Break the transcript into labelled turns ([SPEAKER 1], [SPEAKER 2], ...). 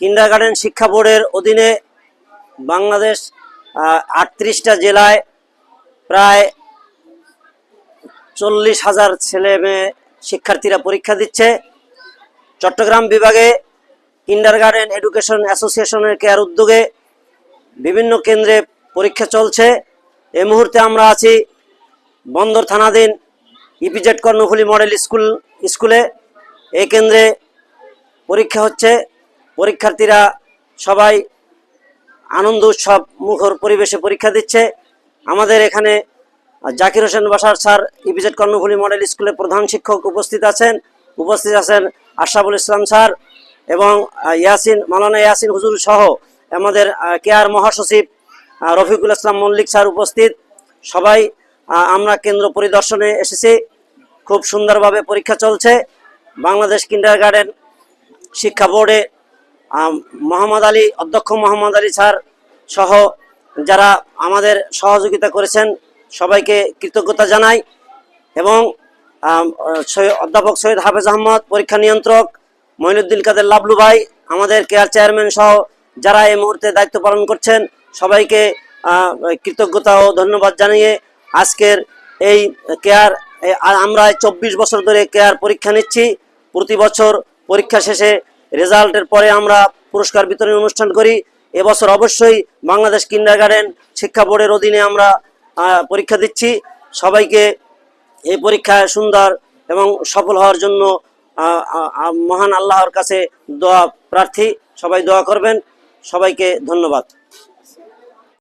[SPEAKER 1] কিন্ডার garden শিক্ষা বোর্ডের অধীনে বাংলাদেশ আটত্রিশটা জেলায় প্রায় চল্লিশ হাজার ছেলে মেয়ে শিক্ষার্থীরা পরীক্ষা দিচ্ছে। চট্টগ্রাম বিভাগে কিন্ডার গার্ডেন এডুকেশন অ্যাসোসিয়েশনের কেয়ার উদ্যোগে বিভিন্ন কেন্দ্রে পরীক্ষা চলছে। এই মুহূর্তে আমরা আছি বন্দর থানাধীন ইপিজেড কর্ণফুলী মডেল স্কুল, স্কুলে। এই কেন্দ্রে পরীক্ষা হচ্ছে। পরীক্ষার্থীরা সবাই আনন্দ উৎসব, মুখর পরিবেশে পরীক্ষা দিচ্ছে। আমাদের এখানে Zakir Hossain Basar sir EPZ Karnaphuli model স্কুলের প্রধান শিক্ষক উপস্থিত আছেন। উপস্থিত আছেন আশরাফুল ইসলাম স্যার এবং ইয়াসিন মালানা ইয়াসিন হুজুর সহ আমাদের কেয়ার মহাসচিব রফিকুল ইসলাম মল্লিক স্যার উপস্থিত। সবাই আমরা কেন্দ্র পরিদর্শনে এসেছি। খুব সুন্দরভাবে পরীক্ষা চলছে। বাংলাদেশ কিন্ডার গার্ডেন শিক্ষা বোর্ডে মোহাম্মদ আলী, অধ্যক্ষ মোহাম্মদ আলী স্যার সহ যারা আমাদের সহযোগিতা করেছেন, সবাইকে কৃতজ্ঞতা জানাই এবং অধ্যাপক সৈয়দ হাফেজ আহমদ, পরীক্ষা নিয়ন্ত্রক মঈনুদ্দিন কাদের লাবলু ভাই, আমাদের কেয়ার চেয়ারম্যান সহ যারা এই মুহূর্তে দায়িত্ব পালন করছেন, সবাইকে কৃতজ্ঞতা ও ধন্যবাদ জানিয়ে আজকের এই কেয়ার আমরা চব্বিশ বছর ধরে কেয়ার পরীক্ষা নিচ্ছি। প্রতি বছর পরীক্ষা শেষে রেজাল্টের পরে আমরা পুরস্কার বিতরণ অনুষ্ঠান করি। এবছর অবশ্যই বাংলাদেশ কিন্ডার গার্ডেন শিক্ষা বোর্ডের অধীনে আমরা পরীক্ষা দিচ্ছি। সবাইকে এই পরীক্ষায় সুন্দর এবং সফল হওয়ার জন্য মহান আল্লাহর কাছে দোয়া প্রার্থী। সবাই দোয়া করবেন। সবাইকে ধন্যবাদ।